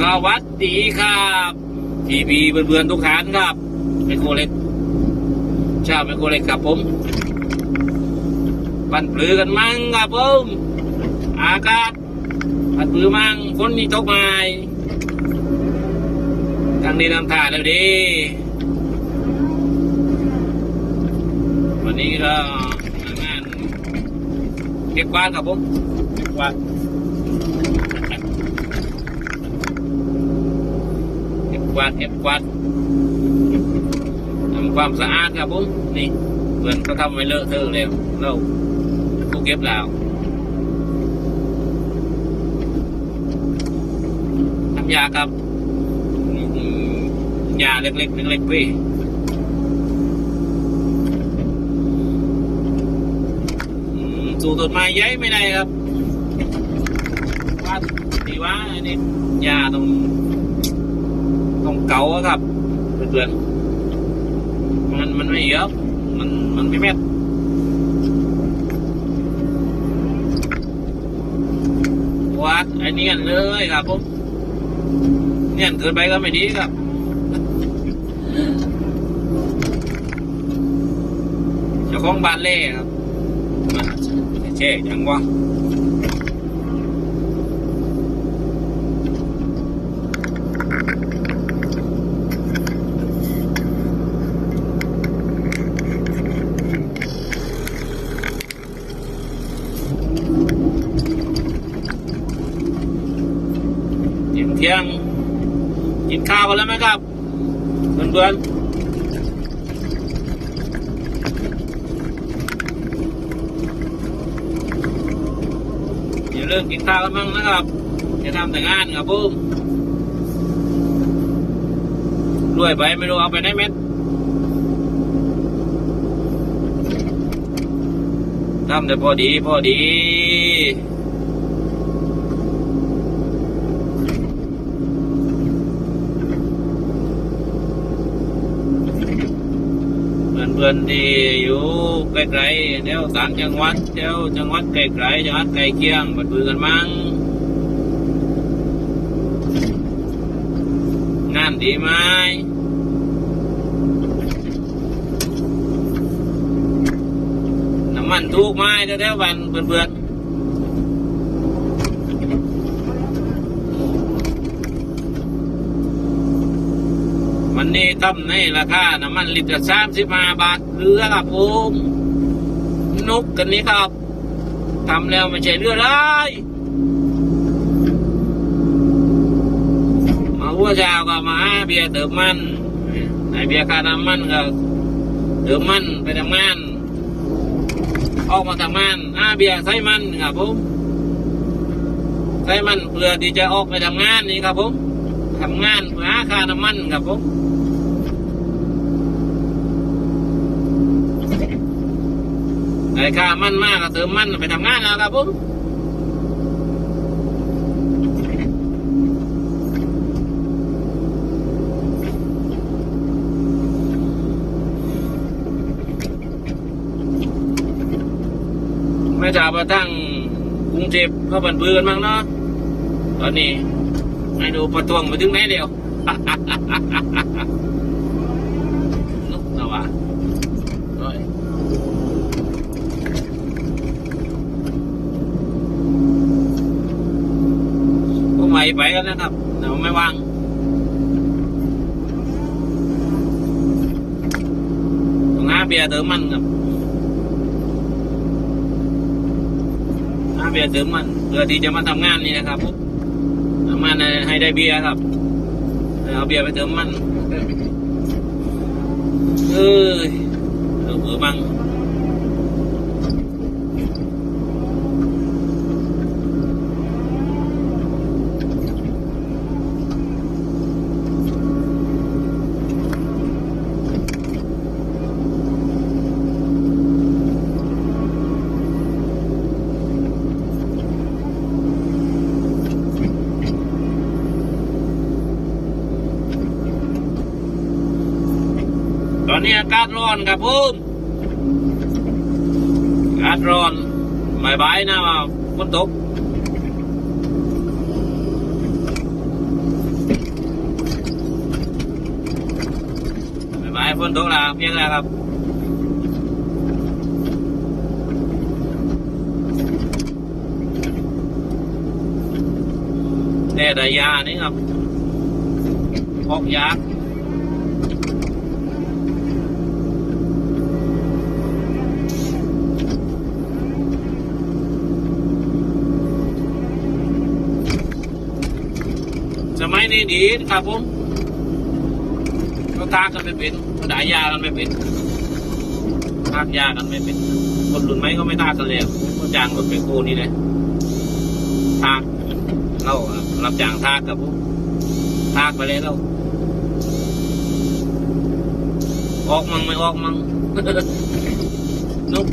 สวัสดีครับพี่พีเพื่อนๆทุกท่านครับไมโครเล็กชาวไมโครเล็กครับผมปันปลือกันมั่งครับผมอากาศปันปลือมั่งฝนนี่ตกมาทางนี้น้ำท่าแล้วดีวันนี้ก็งานเก็บกวาดครับผมเก็บกวาด กวาดเก็บกวาดทำความสะอาดครับผมนี่เพื่อนก็ทำไว้เลอะเทอะแล้วเราก็เก็บแล้วทำยาครับอืมยาเล็กๆเล็กๆพี่สู่ต้นไม้ใหญ่ไม่ได้ครับว่าดีว่าอันนี้ยาตรง เก่าครับเพื่อนๆมันมันไม่เยอะมันมันไม่แม่นวัดไอ้นียนเลยครับผมเนี่ยเกินไปก็ไม่ดีครับเจ้าของบ้านเล่ครับเช่ยังวะ ที่ยงกินข้าวกันแล้วไหมครับเพื่อนๆอย่าลืมกินข้าวกันบ้างนะครับจะทำแต่งานครับผมรวยไปไม่รู้เอาไปไหนเม็ดทำแต่พอดีพอดี เพื่อนที่อยู่ไกลๆเดี๋ยวต่างจังหวัดเดี๋ยวจังหวัดไกลๆจังหวัดไกลเคียงมาดูกันมั้งงานดีไหมน้ำมันถูกไหมแถวๆบ้านเพื่อนๆ วันนี้ทำในราคาน้ำมันลิตรสามสิบห้าบาทเรือครับผมนุกกันนี้ครับทำแล้วไม่ใช่เรือไรมาหัวเช้าก็มาหาเบียร์เติมมันไอเบียร์ค่าน้ำมันก็เติมมันไปทำงาน ออกมาทำงานอาเบียร์ใส่มันครับผมใส่มันเพื่อที่จะออกไปทำงานนี่ครับผมทำงานเพื่อหาค่าน้ำมันครับผม ไอ้ค่ามั่นมากก็เติมมั่นไปทำงานแล้วครับผมไม่จ่ามาตั้งกรุงเทพเข้าบันเบือนมั้งเนาะตอนนี้ให้ดูประท้วงมาถึงไหนเดียว นุกนะวะโอ้ย พวกใหม่ ไปกันนะครับเดี๋ยวไม่ว่างต้องหาเบียร์เติมมันครับหาเบียร์เติมมันเพื่อที่จะมาทำงานนี่นะครับทำงานให้ได้เบียร์ครับเอาเบียร์ไปเติมมันเอ้ยเออเบื่อบัง ตอนนี้อากาศร้อนครับผมอากาศร้อนบายบายนะฝนตกบายบายฝนตกแล้วเพียงแล้วครับแต่ดายานี่ครับพกยา นี้ดีครับผมก็ทากกันไม่เป็นก็ด่ายากันไม่เป็นทากยากันไม่เป็น คนรุ่นใหมก็ไม่ทากกันเลยก็จ้างรถไปโคนี่เลยทากเรารับจ้างทากกับผมทากไปเลยเราออกมังไม่ออกมังนุ๊ก